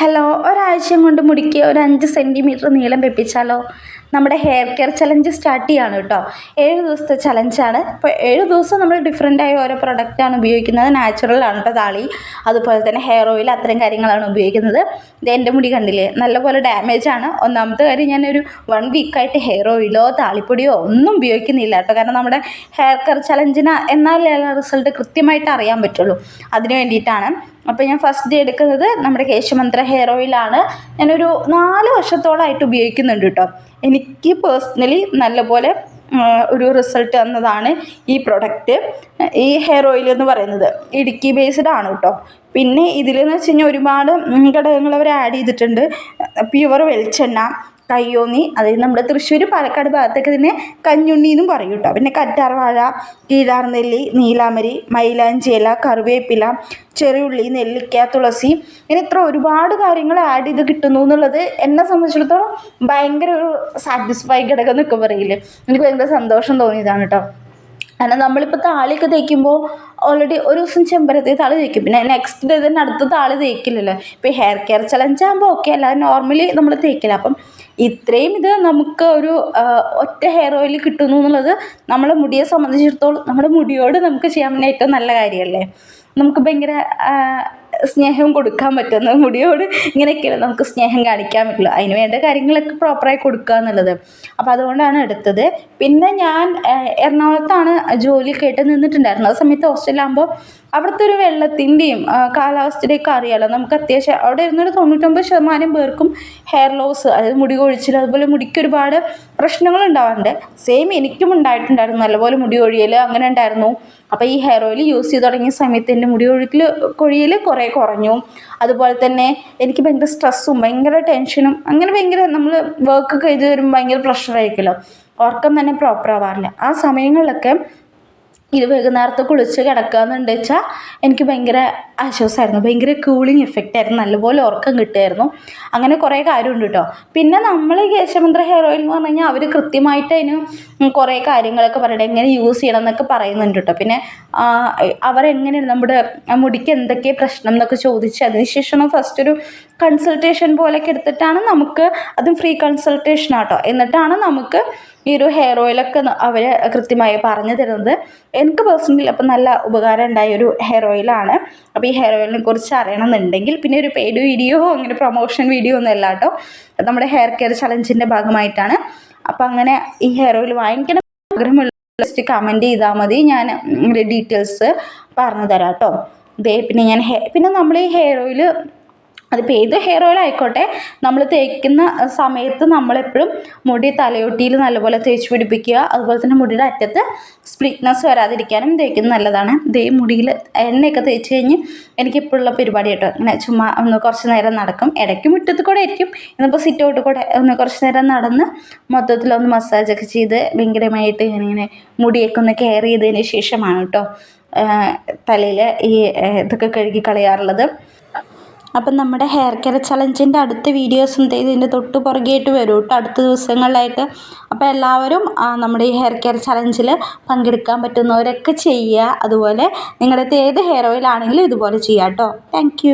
Hello ഒരാഴ്ച കൊണ്ട് മുടിക്ക് ഒരു അഞ്ച് സെന്റിമീറ്റർ നീളം വെപ്പിച്ചാലോ? നമ്മുടെ ഹെയർ കെയർ ചലഞ്ച് സ്റ്റാർട്ട് ചെയ്യാണ് കേട്ടോ. ഏഴ് ദിവസത്തെ ചലഞ്ചാണ് ഇപ്പോൾ ഏഴ് ദിവസം നമ്മൾ ഡിഫറെന്റ് ആയ ഓരോ പ്രൊഡക്റ്റാണ് ഉപയോഗിക്കുന്നത്. നാച്ചുറൽ ആണ് കേട്ടോ താളി. അതുപോലെ തന്നെ ഹെയർ ഓയിൽ അത്തരം കാര്യങ്ങളാണ് ഉപയോഗിക്കുന്നത്. ഇത് എന്റെ മുടി കണ്ടില്ലേ? നല്ലപോലെ ഡാമേജ് ആണ്. ഒന്നാമത്തെ കാര്യം ഞാനൊരു വൺ വീക്കായിട്ട് ഹെയർ ഓയിലോ താളിപ്പൊടിയോ ഒന്നും ഉപയോഗിക്കുന്നില്ല കേട്ടോ കാരണം നമ്മുടെ ഹെയർ കെയർ ചലഞ്ചിന് എന്നാലേ റിസൾട്ട് കൃത്യമായിട്ട് അറിയാൻ പറ്റുള്ളൂ. അതിന് വേണ്ടിയിട്ടാണ് അപ്പോൾ ഞാൻ ഫസ്റ്റ് ഡേ എടുക്കുന്നത് നമ്മുടെ കേശമന്ത്ര ഹെയർ ഓയിലാണ് ഞാനൊരു നാല് വർഷത്തോളമായിട്ട് ഉപയോഗിക്കുന്നുണ്ട് കേട്ടോ എനിക്ക് പേഴ്സണലി നല്ലപോലെ ഒരു റിസൾട്ട് തന്നതാണ് ഈ പ്രൊഡക്റ്റ് ഈ ഹെയർ ഓയിൽ എന്ന് പറയുന്നത് ഇടുക്കി ബേസ്ഡ് ആണ് കേട്ടോ പിന്നെ ഇതിലെന്ന് വെച്ച് കഴിഞ്ഞാൽ ഒരുപാട് ഘടകങ്ങൾ അവർ ആഡ് ചെയ്തിട്ടുണ്ട്. പ്യുവർ വെളിച്ചെണ്ണ കയ്യോന്നി അതായത് നമ്മുടെ തൃശ്ശൂർ പാലക്കാട് ഭാഗത്തൊക്കെ ഇതിനെ കഞ്ഞുണ്ണി എന്നും പറയും കേട്ടോ. പിന്നെ കറ്റാർവാഴ കീഴാർനെല്ലി നീലാമരി മൈലാഞ്ചേല ഇല കറിവേപ്പില ചെറിയുള്ളി നെല്ലിക്ക തുളസി ഇങ്ങനെ ഇത്ര ഒരുപാട് കാര്യങ്ങൾ ആഡ് ചെയ്ത് കിട്ടുന്നു എന്നുള്ളത് എന്നെ സംബന്ധിച്ചിടത്തോളം ഭയങ്കര ഒരു സാറ്റിസ്ഫൈ ഘടകം എന്നൊക്കെ പറയില്ലേ. എനിക്ക് ഭയങ്കര സന്തോഷം തോന്നിയതാണ് കേട്ടോ. കാരണം നമ്മളിപ്പോൾ താളിയൊക്കെ തേക്കുമ്പോൾ ഓൾറെഡി ഒരു ദിവസം ചെമ്പരത്തി താളി തേക്കും. പിന്നെ നെക്സ്റ്റ് ഡേ തന്നെ അടുത്ത താളി തേക്കില്ലല്ലോ. ഇപ്പോൾ ഹെയർ കെയർ ചലഞ്ച് ആകുമ്പോൾ ഓക്കെ അല്ല നോർമലി നമ്മൾ തേക്കില്ല. അപ്പം ഇത്രയും ഇത് നമുക്ക് ഒരു ഒറ്റ ഹെയർ ഓയിൽ കിട്ടുന്നു എന്നുള്ളത് നമ്മളെ മുടിയെ സംബന്ധിച്ചിടത്തോളം നമ്മുടെ മുടിയോട് നമുക്ക് ചെയ്യാൻ പറ്റുന്ന ഏറ്റവും നല്ല കാര്യമല്ലേ? നമുക്ക് ഭയങ്കര സ്നേഹം കൊടുക്കാൻ പറ്റുന്ന മുടിയോട് ഇങ്ങനെയൊക്കെയല്ലേ നമുക്ക് സ്നേഹം കാണിക്കാൻ പറ്റുള്ളൂ. അതിന് വേണ്ട കാര്യങ്ങളൊക്കെ പ്രോപ്പറായി കൊടുക്കുക എന്നുള്ളത്. അപ്പോൾ അതുകൊണ്ടാണ് എടുത്തത്. പിന്നെ ഞാൻ എറണാകുളത്താണ് ജോലി കേട്ട് നിന്നിട്ടുണ്ടായിരുന്നത്. ആ സമയത്ത് ഹോസ്റ്റലിലാകുമ്പോൾ അവിടുത്തെ ഒരു വെള്ളത്തിന്റെയും കാലാവസ്ഥയുടെയൊക്കെ അറിയാമല്ലോ നമുക്ക് അത്യാവശ്യം അവിടെ ഇരുന്നൊരു തൊണ്ണൂറ്റൊമ്പത് ശതമാനം പേർക്കും ഹെയർ ലോസ് അതായത് മുടി കൊഴിച്ചിൽ അതുപോലെ മുടിക്ക് ഒരുപാട് പ്രശ്നങ്ങൾ ഉണ്ടാവാറുണ്ട്. സെയിം എനിക്കും ഉണ്ടായിട്ടുണ്ടായിരുന്നു. നല്ലപോലെ മുടി കൊഴിയൽ അങ്ങനെ ഉണ്ടായിരുന്നു. അപ്പോൾ ഈ ഹെയർ ഓയിൽ യൂസ് ചെയ്ത് തുടങ്ങിയ സമയത്ത് എന്റെ മുടി കൊഴിക്കൽ കൊഴിയൽ കുറേ കുറഞ്ഞു. അതുപോലെ തന്നെ എനിക്ക് ഭയങ്കര സ്ട്രെസ്സും ഭയങ്കര ടെൻഷനും അങ്ങനെ ഭയങ്കര നമ്മൾ വർക്കൊക്കെ ചെയ്ത് വരുമ്പോൾ ഭയങ്കര പ്രഷറായിരിക്കുമല്ലോ ഉറക്കം തന്നെ പ്രോപ്പർ ആവാറില്ല. ആ സമയങ്ങളിലൊക്കെ ഇത് വൈകുന്നേരത്ത് കുളിച്ച് കിടക്കുകയെന്നുണ്ട് വെച്ചാൽ എനിക്ക് ഭയങ്കര ആശ്വാസമായിരുന്നു ഭയങ്കര കൂളിങ് എഫക്റ്റ് ആയിരുന്നു. നല്ലപോലെ ഉറക്കം കിട്ടുമായിരുന്നു. അങ്ങനെ കുറേ കാര്യമുണ്ട് കേട്ടോ. പിന്നെ നമ്മൾ ഈ കേശമന്ത്ര ഹെയർ ഓയിൽ എന്ന് പറഞ്ഞു കഴിഞ്ഞാൽ അവർ കൃത്യമായിട്ട് അതിന് കുറേ കാര്യങ്ങളൊക്കെ പറയണം. എങ്ങനെ യൂസ് ചെയ്യണം എന്നൊക്കെ പറയുന്നുണ്ട് കേട്ടോ. പിന്നെ അവരെങ്ങനെയാണ് നമ്മുടെ മുടിക്ക് എന്തൊക്കെ പ്രശ്നം എന്നൊക്കെ ചോദിച്ച് അതിനുശേഷം ഫസ്റ്റ് ഒരു കൺസൾട്ടേഷൻ പോലെയൊക്കെ എടുത്തിട്ടാണ് നമുക്ക് അതും ഫ്രീ കൺസൾട്ടേഷൻ ആട്ടോ എന്നിട്ടാണ് നമുക്ക് ഈ ഒരു ഹെയർ ഓയിലൊക്കെ അവർ കൃത്യമായി പറഞ്ഞു തരുന്നത്. എനിക്ക് പേഴ്സണലി അപ്പം നല്ല ഉപകാരം ഉണ്ടായ ഒരു ഹെയർ ഓയിലാണ് അപ്പോൾ ഈ ഹെയർ ഓയിലിനെ കുറിച്ച് അറിയണമെന്നുണ്ടെങ്കിൽ പിന്നെ ഒരു പെയ്ഡ് വീഡിയോ അങ്ങനെ പ്രൊമോഷൻ വീഡിയോ ഒന്നും അല്ല കേട്ടോ നമ്മുടെ ഹെയർ കെയർ ചലഞ്ചിന്റെ ഭാഗമായിട്ടാണ്. അപ്പം അങ്ങനെ ഈ ഹെയർ ഓയിൽ വാങ്ങിക്കണം. ആഗ്രഹമുള്ള ജസ്റ്റ് കമന്റ് ചെയ്താൽ മതി. ഞാൻ ഡീറ്റെയിൽസ് പറഞ്ഞു തരാം കേട്ടോ ദേ പിന്നെ ഞാൻ പിന്നെ നമ്മൾ ഈ ഹെയർ ഓയിൽ അതിപ്പോൾ ഏത് ഹെയർ ഓയിൽ ആയിക്കോട്ടെ നമ്മൾ തേക്കുന്ന സമയത്ത് നമ്മളെപ്പോഴും മുടി തലയൊട്ടിയിൽ നല്ലപോലെ തേച്ച് പിടിപ്പിക്കുക. അതുപോലെ തന്നെ മുടിയുടെ അറ്റത്ത് സ്പ്ലിറ്റ്നസ് വരാതിരിക്കാനും തേക്കുന്നത് നല്ലതാണ്. ഇതേ മുടിയിൽ എണ്ണയൊക്കെ തേച്ച് കഴിഞ്ഞ് എനിക്കിപ്പോഴുള്ള പരിപാടി കേട്ടോ. ഇങ്ങനെ ചുമ്മാ ഒന്ന് കുറച്ച് നേരം നടക്കും. ഇടയ്ക്ക് മുറ്റത്ത് കൂടെ ആയിരിക്കും. ഇന്നിപ്പോൾ സിറ്റ് ഔട്ട് കൂടെ ഒന്ന് കുറച്ച് നേരം നടന്ന് മൊത്തത്തിലൊന്ന് മസാജൊക്കെ ചെയ്ത് ഭയങ്കരമായിട്ട് ഞാനിങ്ങനെ മുടിയൊക്കെ ഒന്ന് കെയർ ചെയ്തതിന് ശേഷമാണ് കേട്ടോ തലയിൽ ഈ ഇതൊക്കെ കഴുകി കളയാറുള്ളത്. അപ്പം നമ്മുടെ ഹെയർ കെയർ ചലഞ്ചിന്റെ അടുത്ത വീഡിയോസും ഇതിന്റെ തൊട്ട് പുറകെയായിട്ട് വരും കേട്ടോ അടുത്ത ദിവസങ്ങളിലായിട്ട്. അപ്പോൾ എല്ലാവരും നമ്മുടെ ഈ ഹെയർ കെയർ ചലഞ്ചിൽ പങ്കെടുക്കാൻ പറ്റുന്നവരൊക്കെ ചെയ്യുക. അതുപോലെ നിങ്ങളുടെ ഏത് ഹെയർ ഓയിലാണെങ്കിലും ഇതുപോലെ ചെയ്യാം കേട്ടോ. താങ്ക്